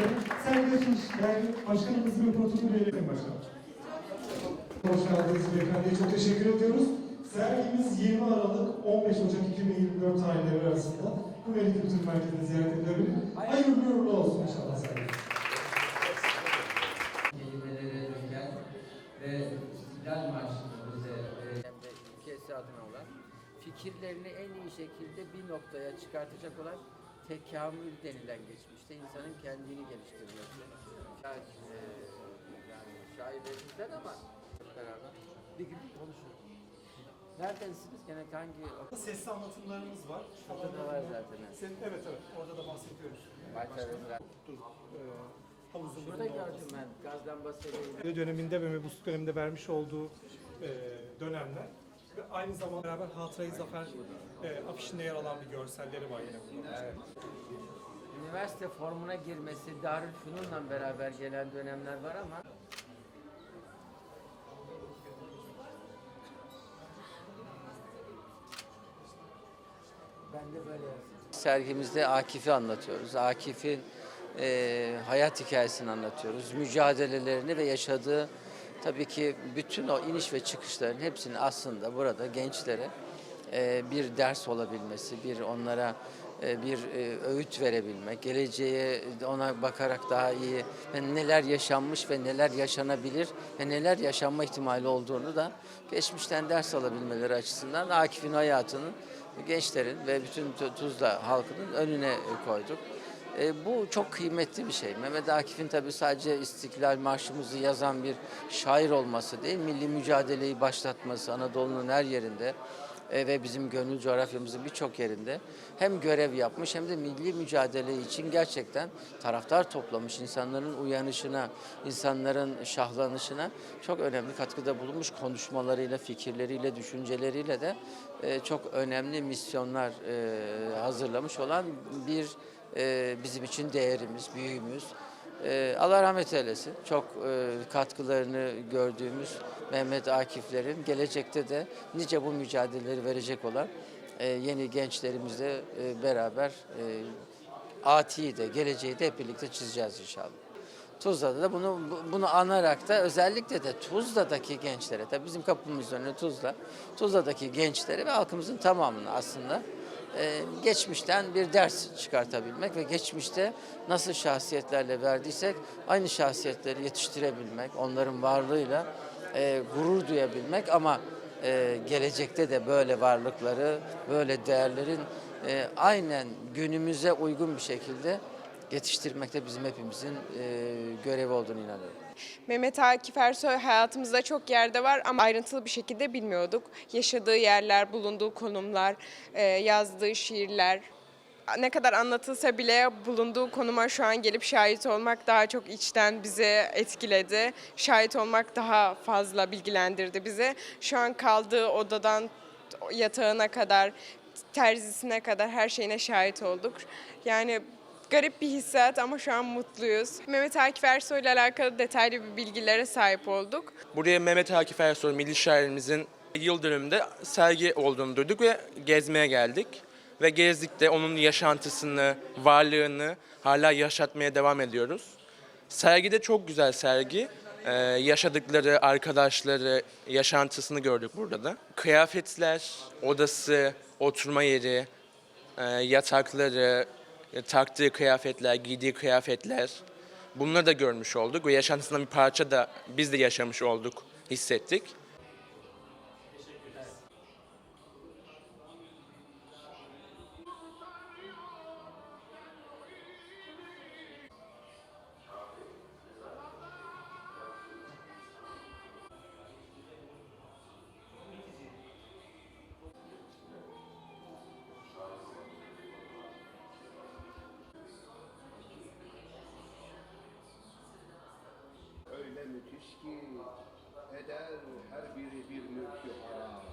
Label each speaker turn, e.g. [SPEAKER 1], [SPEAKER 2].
[SPEAKER 1] üzere sergi açılışlar başkanımızın röportajını verelim başkanım. Hoş geldiniz beyefendi. Çok teşekkür ediyoruz. Sergimiz 20 Aralık 15 Ocak 2024 tarihleri arasında bu Melih Kültür Merkezi'ni ziyaret edilebilir. Hayırlı uğurlu olsun inşallah sergi.
[SPEAKER 2] kelimelere döken ve İstiklal Marşı'nı bize hem de ülkesi adına olan fikirlerini en iyi şekilde bir noktaya çıkartacak olan tekamül denilen geçmişte insanın kendini geliştirmesi. Ya, e, yani ama beraber bir gün konuşuruz. Neredensiniz? Gene hangi
[SPEAKER 1] Sesli anlatımlarımız var.
[SPEAKER 2] Şurada da var zaten.
[SPEAKER 1] Sen, evet evet orada da bahsediyoruz.
[SPEAKER 2] Başlarında.
[SPEAKER 1] Havuzun
[SPEAKER 2] Burada gördüm ben gaz lambasıyla
[SPEAKER 1] Ve döneminde ve mebus döneminde vermiş olduğu e, dönemler ve aynı zamanda beraber Hatırayı Zafer e, afişinde yer alan bir görselleri var yine burada.
[SPEAKER 2] Evet. Üniversite formuna girmesi Darülfünun'la beraber gelen dönemler var ama ben de böyle Sergimizde Akif'i anlatıyoruz. Akif'in e, hayat hikayesini anlatıyoruz. Mücadelelerini ve yaşadığı tabii ki bütün o iniş ve çıkışların hepsini aslında burada gençlere e, bir ders olabilmesi, bir onlara e, bir e, öğüt verebilmek, geleceğe ona bakarak daha iyi ve neler yaşanmış ve neler yaşanabilir ve neler yaşanma ihtimali olduğunu da geçmişten ders alabilmeleri açısından Akif'in hayatını gençlerin ve bütün Tu- Tuzla halkının önüne koyduk. E, bu çok kıymetli bir şey. Mehmet Akif'in tabii sadece İstiklal Marşımızı yazan bir şair olması değil, milli mücadeleyi başlatması Anadolu'nun her yerinde ve bizim gönül coğrafyamızın birçok yerinde hem görev yapmış hem de milli mücadele için gerçekten taraftar toplamış, insanların uyanışına, insanların şahlanışına çok önemli katkıda bulunmuş konuşmalarıyla, fikirleriyle, düşünceleriyle de e, çok önemli misyonlar e, hazırlamış olan bir e, bizim için değerimiz, büyüğümüz. E, Allah rahmet eylesin. Çok e, katkılarını gördüğümüz Mehmet Akif'lerin gelecekte de nice bu mücadeleleri verecek olan e, yeni gençlerimizle e, beraber atiyi de geleceği de hep birlikte çizeceğiz inşallah. Tuzla'da da bunu bu- bunu anarak da özellikle de Tuzla'daki gençlere, tabii bizim kapımızın önü Tuzla, Tuzla'daki gençlere ve halkımızın tamamını aslında e, geçmişten bir ders çıkartabilmek ve geçmişte nasıl şahsiyetlerle verdiysek aynı şahsiyetleri yetiştirebilmek, onların varlığıyla e, gurur duyabilmek ama e, gelecekte de böyle varlıkları, böyle değerlerin aynen günümüze uygun bir şekilde yetiştirmekte bizim hepimizin e, görevi olduğunu inanıyorum.
[SPEAKER 3] Mehmet Akif Ersoy hayatımızda çok yerde var ama ayrıntılı bir şekilde bilmiyorduk. Yaşadığı yerler, bulunduğu konumlar, e, yazdığı şiirler, ne kadar anlatılsa bile bulunduğu konuma şu an gelip şahit olmak daha çok içten bizi etkiledi. Şahit olmak daha fazla bilgilendirdi bizi. Şu an kaldığı odadan yatağına kadar, terzisine kadar her şeyine şahit olduk. Yani garip bir hissiyat ama şu an mutluyuz. Mehmet Akif Ersoy ile alakalı detaylı bir bilgilere sahip olduk.
[SPEAKER 4] Buraya Mehmet Akif Ersoy milli şairimizin yıl dönümünde sergi olduğunu duyduk ve gezmeye geldik. Ve gezdik de onun yaşantısını, varlığını hala yaşatmaya devam ediyoruz. Sergi de çok güzel sergi. Ee, yaşadıkları, arkadaşları, yaşantısını gördük burada da. Kıyafetler, odası, oturma yeri, e, yatakları, e, taktığı kıyafetler, giydiği kıyafetler bunları da görmüş olduk ve yaşantısından bir parça da biz de yaşamış olduk, hissettik.
[SPEAKER 5] Müthiş ki eder her biri bir mülkü haram.